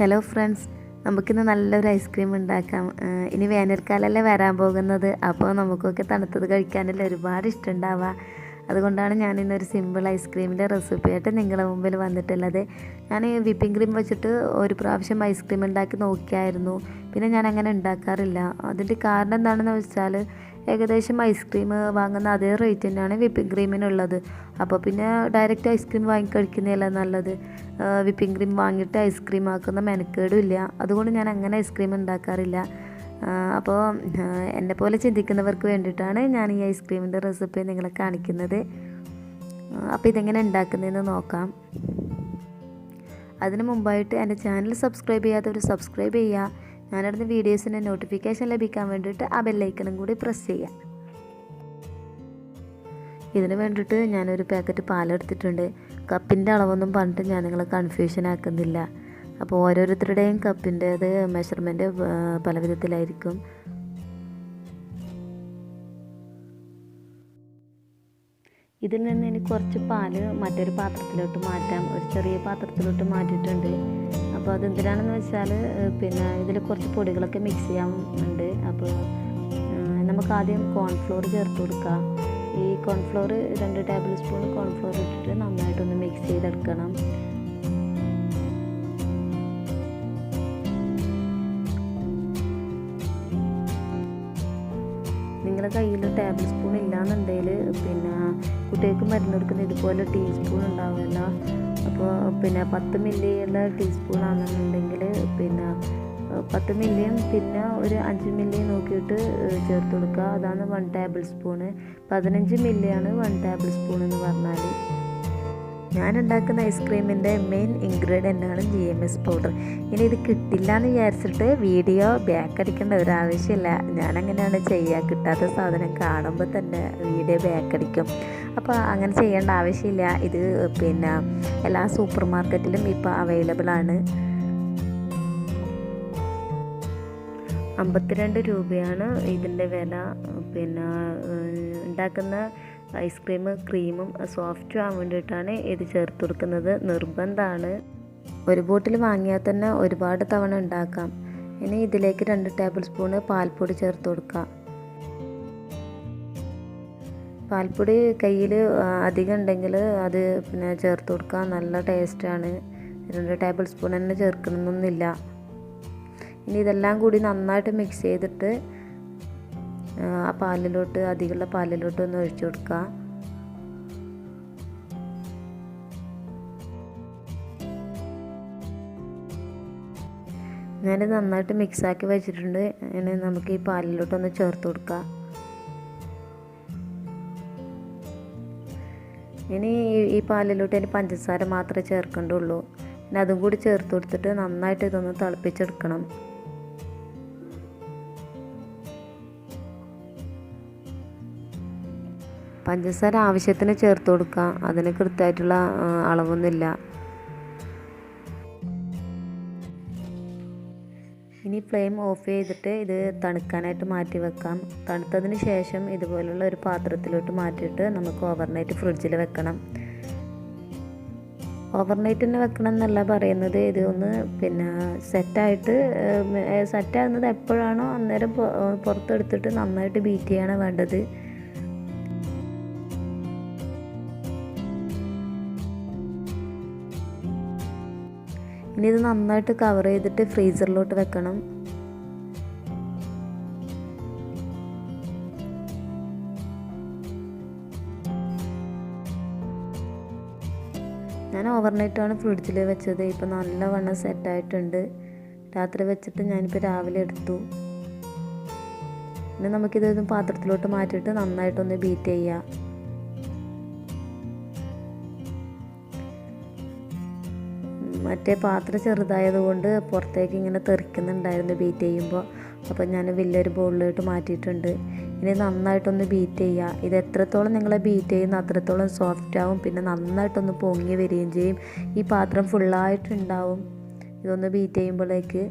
Hello friends നമുക്കിന്ന് നല്ലൊരു ice cream ഉണ്ടാക്കാം. ഇനി വേനൽക്കാലമല്ലേ വരാൻ പോകുന്നത്. അപ്പോൾ നമുക്കൊക്കെ തണുത്തത് കഴിക്കാനല്ലേ ഒരുപാട് ഇഷ്ടമുണ്ടാവുക അതുകൊണ്ടാണ് ഞാൻ ഇന്നൊരു സിമ്പിൾ ഐസ്ക്രീമിന്റെ റെസിപ്പിയായിട്ട് നിങ്ങളുടെ മുമ്പിൽ വന്നിട്ടുള്ളത്. ഞാൻ വിപ്പിംഗ് ക്രീം വെച്ചിട്ട് ഒരു പ്രാവശ്യം ഐസ്ക്രീം ഉണ്ടാക്കി നോക്കിയായിരുന്നു. പിന്നെ ഞാൻ അങ്ങനെ ഉണ്ടാക്കാറില്ല. അതിന്റെ കാരണം എന്താണെന്ന് വെച്ചാൽ ഏകദേശം ഐസ്ക്രീം വാങ്ങുന്ന അതേ റേറ്റ് തന്നെയാണ് വിപ്പിംഗ് ക്രീമിനുള്ളത് അപ്പോൾ പിന്നെ ഡയറക്റ്റ് ഐസ്ക്രീം വാങ്ങി കഴിക്കുന്നതല്ല നല്ലത്? വിപ്പിംഗ് ക്രീം വാങ്ങിയിട്ട് ഐസ്ക്രീം ആക്കുന്ന മെനക്കേടും ഇല്ല. അതുകൊണ്ട് ഞാൻ അങ്ങനെ ഐസ്ക്രീം ഉണ്ടാക്കാറില്ല. അപ്പോൾ എന്നെ പോലെ ചിന്തിക്കുന്നവർക്ക് വേണ്ടിയിട്ടാണ് ഞാൻ ഈ ഐസ്ക്രീമിന്റെ റെസിപ്പി നിങ്ങളെ കാണിക്കുന്നത്. അപ്പോൾ ഇതെങ്ങനെ ഉണ്ടാക്കുന്നതെന്ന് നോക്കാം. അതിന് മുമ്പായിട്ട് എന്റെ ചാനൽ സബ്സ്ക്രൈബ് ചെയ്യാത്തവർ സബ്സ്ക്രൈബ് ചെയ്യുക. ഞാനിടുന്ന വീഡിയോസിന്റെ നോട്ടിഫിക്കേഷൻ ലഭിക്കാൻ വേണ്ടിയിട്ട് ആ ബെല്ലൈക്കണും കൂടി പ്രസ് ചെയ്യാം. ഇതിന് വേണ്ടിയിട്ട് ഞാനൊരു പാക്കറ്റ് പാലെടുത്തിട്ടുണ്ട് കപ്പിന്റെ അളവൊന്നും പറഞ്ഞിട്ട് ഞാൻ നിങ്ങളെ കൺഫ്യൂഷൻ ആക്കുന്നില്ല. അപ്പോൾ ഓരോരുത്തരുടെയും കപ്പിന്റേത് മെഷർമെന്റ് പല വിധത്തിലായിരിക്കും. ഇതിൽ നിന്ന് ഇനി കുറച്ച് പാൽ മറ്റൊരു പാത്രത്തിലോട്ട് മാറ്റാം. ഒരു ചെറിയ പാത്രത്തിലോട്ട് മാറ്റിയിട്ടുണ്ട്. അപ്പോൾ അതെന്തിനാണെന്ന് വെച്ചാൽ പിന്നെ ഇതിൽ കുറച്ച് പൊടികളൊക്കെ മിക്സ് ചെയ്യാൻ ഉണ്ട്. അപ്പോൾ നമുക്ക് ആദ്യം കോൺഫ്ലോർ ചേർത്ത് കൊടുക്കാം. ഈ കോൺഫ്ലോർ രണ്ട് ടേബിൾ സ്പൂൺ കോൺഫ്ലോർ ഇട്ടിട്ട് നന്നായിട്ടൊന്ന് മിക്സ് ചെയ്തെടുക്കണം. നിങ്ങളുടെ കയ്യിൽ ടേബിൾ സ്പൂൺ ഇല്ലാന്നുണ്ടെങ്കിൽ പിന്നെ കുട്ടികൾക്ക് മരുന്ന് കൊടുക്കുന്ന ഇതുപോലെ ടീസ്പൂൺ ഉണ്ടാവില്ല അപ്പോൾ പിന്നെ പത്ത് മില്ലിയുള്ള ടീസ്പൂൺ ആണെന്നുണ്ടെങ്കിൽ പിന്നെ പത്ത് മില്ലിയും പിന്നെ ഒരു അഞ്ച് മില്ലി നോക്കിയിട്ട് ചേർത്ത് കൊടുക്കുക. അതാണ് വൺ ടേബിൾ സ്പൂണ് പതിനഞ്ച് മില്ലിയാണ് വൺ ടേബിൾ സ്പൂൺ എന്ന് പറഞ്ഞാൽ ഞാൻ ഉണ്ടാക്കുന്ന ഐസ്ക്രീമിന്റെ മെയിൻ ഇൻഗ്രീഡിയന്റ് ആണ് ജി എം എസ് പൗഡർ. ഇനി ഇത് കിട്ടില്ല എന്ന് വിചാരിച്ചിട്ട് വീഡിയോ ബാക്ക് അടിക്കേണ്ട ഒരു ആവശ്യമില്ല. ഞാനങ്ങനെയാണ് ചെയ്യുക. കിട്ടാത്ത സാധനം കാണുമ്പോൾ തന്നെ വീഡിയോ ബാക്ക് അടിക്കും. അപ്പോൾ അങ്ങനെ ചെയ്യേണ്ട ആവശ്യമില്ല. ഇത് പിന്നെ എല്ലാ സൂപ്പർ മാർക്കറ്റിലും ഇപ്പോൾ അവൈലബിൾ ആണ്. അമ്പത്തിരണ്ട് രൂപയാണ് ഇതിന്റെ വില. പിന്നെ ഉണ്ടാക്കുന്ന ഐസ്ക്രീം ക്രീമും സോഫ്റ്റും ആവാൻ വേണ്ടിയിട്ടാണ് ഇത് ചേർത്ത് കൊടുക്കുന്നത്. നിർബന്ധമാണ്. ഒരു ബോട്ടിൽ വാങ്ങിയാൽ തന്നെ ഒരുപാട് തവണ ഉണ്ടാക്കാം. ഇനി ഇതിലേക്ക് രണ്ട് ടേബിൾ സ്പൂണ് പാൽപ്പൊടി ചേർത്ത് കൊടുക്കാം. പാൽപ്പൊടി കയ്യിൽ അധികം ഉണ്ടെങ്കിൽ അത് പിന്നെ ചേർത്ത് കൊടുക്കാം നല്ല ടേസ്റ്റാണ് രണ്ട് ടേബിൾ സ്പൂൺ തന്നെ ചേർക്കണമെന്നൊന്നുമില്ല ഇനി ഇതെല്ലാം കൂടി നന്നായിട്ട് മിക്സ് ചെയ്തിട്ട് ആ പാലിലോട്ട് അധികമുള്ള പാലിലോട്ട് ഒന്ന് ഒഴിച്ചു കൊടുക്കുക. ഞാൻ നന്നായിട്ട് മിക്സാക്കി വെച്ചിട്ടുണ്ട്. ഇനി നമുക്ക് ഈ പാലിലോട്ടൊന്ന് ചേർത്ത് കൊടുക്കാം. ഇനി ഈ പാലിലോട്ട് അതിന് പഞ്ചസാര മാത്രമേ ചേർക്കേണ്ടുള്ളൂ. ഇനി അതും കൂടി ചേർത്ത് കൊടുത്തിട്ട് നന്നായിട്ട് ഇതൊന്ന് തിളപ്പിച്ചെടുക്കണം. പഞ്ചസാര ആവശ്യത്തിന് ചേർത്ത് കൊടുക്കുക. അതിന് കൃത്യമായിട്ടുള്ള അളവൊന്നുമില്ല. ഇനി ഫ്ലെയിം ഓഫ് ചെയ്തിട്ട് ഇത് തണുക്കാനായിട്ട് മാറ്റി വെക്കാം. തണുത്തതിന് ശേഷം ഇതുപോലുള്ള ഒരു പാത്രത്തിലോട്ട് മാറ്റിയിട്ട് നമുക്ക് ഓവർനൈറ്റ് ഫ്രിഡ്ജിൽ വെക്കണം. ഓവർനൈറ്റ് തന്നെ വെക്കണം എന്നല്ല പറയുന്നത്. ഇത് ഒന്ന് പിന്നെ സെറ്റായിട്ട് സെറ്റാകുന്നത് എപ്പോഴാണോ അന്നേരം പുറത്തെടുത്തിട്ട് നന്നായിട്ട് ബീറ്റ് ചെയ്യാണ് വേണ്ടത്. ഇനി ഇത് നന്നായിട്ട് കവർ ചെയ്തിട്ട് ഫ്രീസറിലോട്ട് വെക്കണം. ഞാൻ ഓവർനൈറ്റാണ് ഫ്രിഡ്ജിൽ വെച്ചത്. ഇപ്പം നല്ലവണ്ണം സെറ്റായിട്ടുണ്ട് രാത്രി വെച്ചിട്ട് ഞാനിപ്പോൾ രാവിലെ എടുത്തു. പിന്നെ നമുക്കിതൊന്ന് പാത്രത്തിലോട്ട് മാറ്റിയിട്ട് നന്നായിട്ടൊന്ന് ബീറ്റ് ചെയ്യാം. മറ്റേ പാത്രം ചെറുതായതുകൊണ്ട് പുറത്തേക്ക് ഇങ്ങനെ തെറിക്കുന്നുണ്ടായിരുന്നു ബീറ്റ് ചെയ്യുമ്പോൾ. അപ്പോൾ ഞാൻ വലിയൊരു ബോളിലോട്ട് മാറ്റിയിട്ടുണ്ട്. ഇനി നന്നായിട്ടൊന്ന് ബീറ്റ് ചെയ്യുക. ഇത് എത്രത്തോളം നിങ്ങൾ ബീറ്റ് ചെയ്യുന്ന അത്രത്തോളം സോഫ്റ്റ് ആവും. പിന്നെ നന്നായിട്ടൊന്ന് പൊങ്ങി വരികയും ചെയ്യും. ഈ പാത്രം ഫുള്ളായിട്ടുണ്ടാവും ഇതൊന്ന് ബീറ്റ് ചെയ്യുമ്പോഴേക്ക്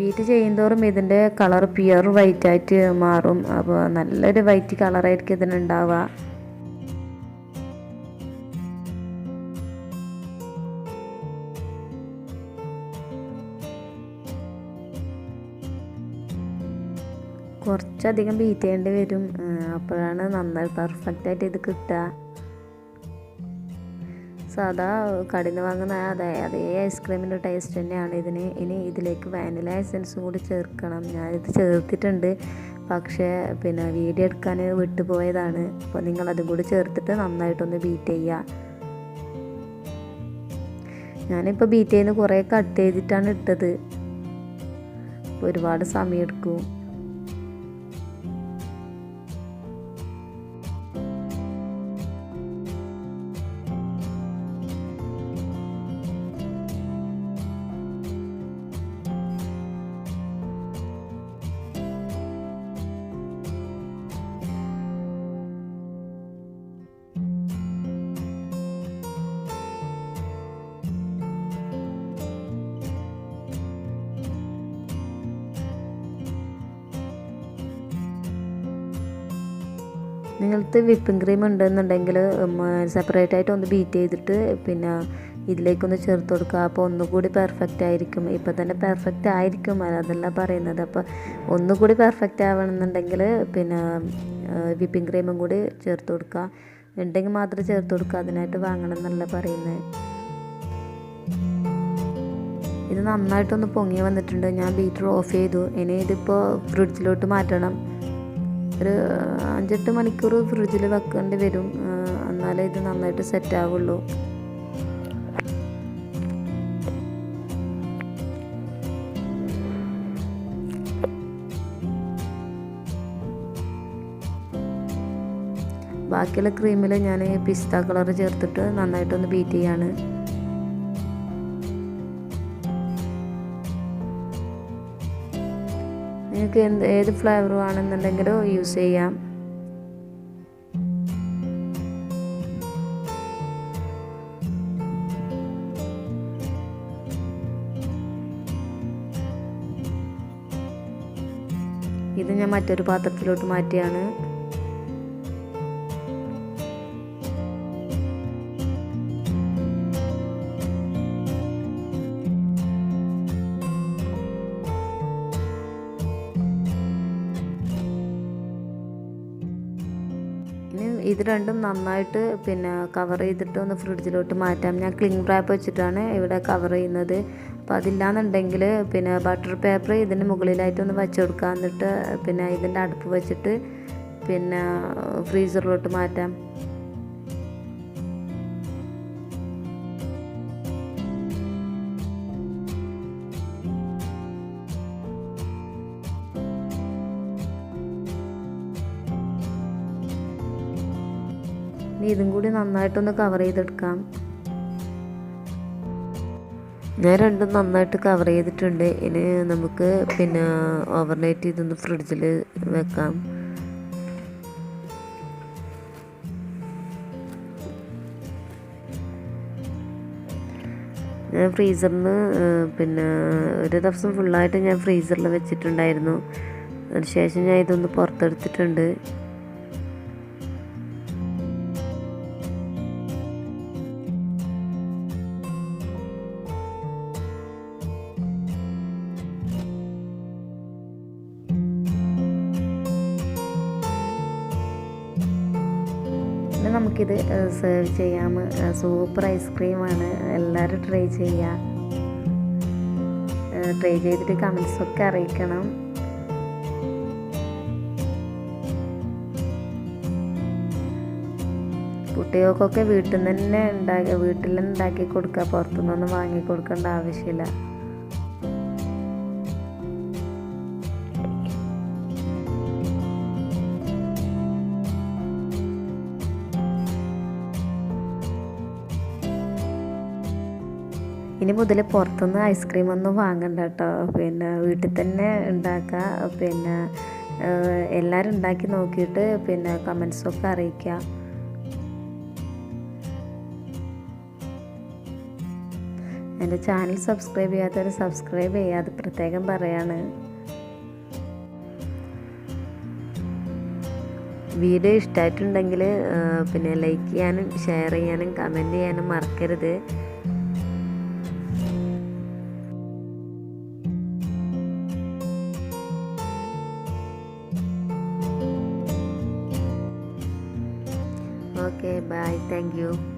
ബീറ്റ് ചെയ്യുന്തോറും ഇതിന്റെ കളർ പ്യുർ വൈറ്റ് ആയിട്ട് മാറും. അപ്പോൾ നല്ലൊരു വൈറ്റ് കളറായിരിക്കും ഇതിനുണ്ടാവുക. കുറച്ചധികം ബീറ്റ് ചെയ്യേണ്ടി വരും. അപ്പോഴാണ് നന്നായി പെർഫെക്റ്റ് ആയിട്ട് ഇത് കിട്ടുക. സാധാ കടയിൽ വാങ്ങുന്ന അതേ അതേ ഐസ്ക്രീമിന്റെ ടേസ്റ്റ് തന്നെയാണ്. ഇതിന് ഇനി ഇതിലേക്ക് വാനില എസൻസും കൂടി ചേർക്കണം. ഞാനിത് ചേർത്തിട്ടുണ്ട്. പക്ഷേ പിന്നെ വീഡിയോ എടുക്കാൻ വിട്ടുപോയതാണ്. അപ്പോൾ നിങ്ങൾ അതും കൂടി ചേർത്തിട്ട് നന്നായിട്ടൊന്ന് ബീറ്റ് ചെയ്യുക. ഞാനിപ്പോൾ ബീറ്റ് ചെയ്യുന്ന കുറേ കട്ട് ചെയ്തിട്ടാണ് ഇട്ടത്. ഒരുപാട് സമയം എടുക്കും. നിങ്ങൾക്ക് വിപ്പിംഗ് ക്രീം ഉണ്ടെന്നുണ്ടെങ്കിൽ സെപ്പറേറ്റ് ആയിട്ട് ഒന്ന് ബീറ്റ് ചെയ്തിട്ട് പിന്നെ ഇതിലേക്കൊന്ന് ചേർത്ത് കൊടുക്കുക. അപ്പോൾ ഒന്നുകൂടി പെർഫെക്റ്റ് ആയിരിക്കും. ഇപ്പം തന്നെ പെർഫെക്റ്റ് ആയിരിക്കും അതല്ല പറയുന്നത്. അപ്പോൾ ഒന്നുകൂടി പെർഫെക്റ്റ് ആവണമെന്നുണ്ടെങ്കിൽ പിന്നെ വിപ്പിംഗ് ക്രീമും കൂടി ചേർത്ത് കൊടുക്കുക. ഉണ്ടെങ്കിൽ മാത്രം ചേർത്ത് കൊടുക്കുക. അതിനായിട്ട് വാങ്ങണം എന്നല്ല പറയുന്നത്. ഇത് നന്നായിട്ടൊന്ന് പൊങ്ങി വന്നിട്ടുണ്ട്. ഞാൻ ബീറ്റർ ഓഫ് ചെയ്തു. ഇനി ഇതിപ്പോൾ ഫ്രിഡ്ജിലോട്ട് മാറ്റണം. ഒരു അഞ്ചെട്ട് മണിക്കൂർ ഫ്രിഡ്ജിൽ വെക്കേണ്ടി വരും. എന്നാലേ ഇത് നന്നായിട്ട് സെറ്റ് ആവുള്ളൂ. ബാക്കിയുള്ള ക്രീമിൽ ഞാൻ പിസ്ത കളർ ചേർത്തിട്ട് നന്നായിട്ടൊന്ന് ബീറ്റ് ചെയ്യാണ്. നിങ്ങൾക്ക് എന്ത് ഏത് ഫ്ലേവർ വേണമെന്നുണ്ടെങ്കിലും യൂസ് ചെയ്യാം. ഇത് ഞാൻ മറ്റൊരു പാത്രത്തിലോട്ട് മാറ്റിയാണ്. ഇത് രണ്ടും നന്നായിട്ട് പിന്നെ കവർ ചെയ്തിട്ട് ഒന്ന് ഫ്രിഡ്ജിലോട്ട് മാറ്റാം. ഞാൻ ക്ലിംഗ് റാപ്പ് വെച്ചിട്ടാണ് ഇവിടെ കവർ ചെയ്യുന്നത്. അപ്പോൾ അതില്ലാന്നുണ്ടെങ്കിൽ പിന്നെ ബട്ടർ പേപ്പർ ഇതിന് മുകളിലായിട്ട് ഒന്ന് വെച്ച് കൊടുക്കുക എന്നിട്ട് പിന്നെ ഇതിന്റെ അടുപ്പ് വെച്ചിട്ട് പിന്നെ ഫ്രീസറിലോട്ട് മാറ്റാം. ഇതും കൂടി നന്നായിട്ടൊന്ന് കവർ ചെയ്തെടുക്കാം. ഞാൻ രണ്ടും നന്നായിട്ട് കവർ ചെയ്തിട്ടുണ്ട്. ഇനി നമുക്ക് പിന്നെ ഓവർനൈറ്റ് ഇതൊന്ന് ഫ്രിഡ്ജിൽ വെക്കാം. ഞാൻ ഫ്രീസറിൽ പിന്നെ ഒരു ദിവസം ഫുള്ളായിട്ട് ഞാൻ ഫ്രീസറിൽ വെച്ചിട്ടുണ്ടായിരുന്നു. അതിനുശേഷം ഞാൻ ഇതൊന്ന് പുറത്തെടുത്തിട്ടുണ്ട്. ഇനി നമുക്കിത് സെർവ് ചെയ്യാം. സൂപ്പർ ഐസ്ക്രീമാണ് എല്ലാവരും ട്രൈ ചെയ്യുക ട്രൈ ചെയ്തിട്ട് കമൻസൊക്കെ അറിയിക്കണം. കുട്ടികൾക്കൊക്കെ വീട്ടിൽ നിന്ന് തന്നെ ഉണ്ടാക്കി വീട്ടിൽ തന്നെ ഉണ്ടാക്കി കൊടുക്കുക. പുറത്തുനിന്നൊന്നും വാങ്ങി കൊടുക്കേണ്ട ആവശ്യമില്ല. ഇനി മുതൽ പുറത്തുനിന്ന് ഐസ്ക്രീം ഒന്നും വാങ്ങണ്ട കേട്ടോ പിന്നെ വീട്ടിൽ തന്നെ ഉണ്ടാക്കുക പിന്നെ എല്ലാവരും ഉണ്ടാക്കി നോക്കിയിട്ട് പിന്നെ കമൻസൊക്കെ അറിയിക്കുക എന്റെ ചാനൽ സബ്സ്ക്രൈബ് ചെയ്യാത്തവർ സബ്സ്ക്രൈബ് ചെയ്യാതെ പ്രത്യേകം പറയാണ്. വീഡിയോ ഇഷ്ടമായിട്ടുണ്ടെങ്കിൽ പിന്നെ ലൈക്ക് ചെയ്യാനും ഷെയർ ചെയ്യാനും കമന്റ് ചെയ്യാനും മറക്കരുത്. you.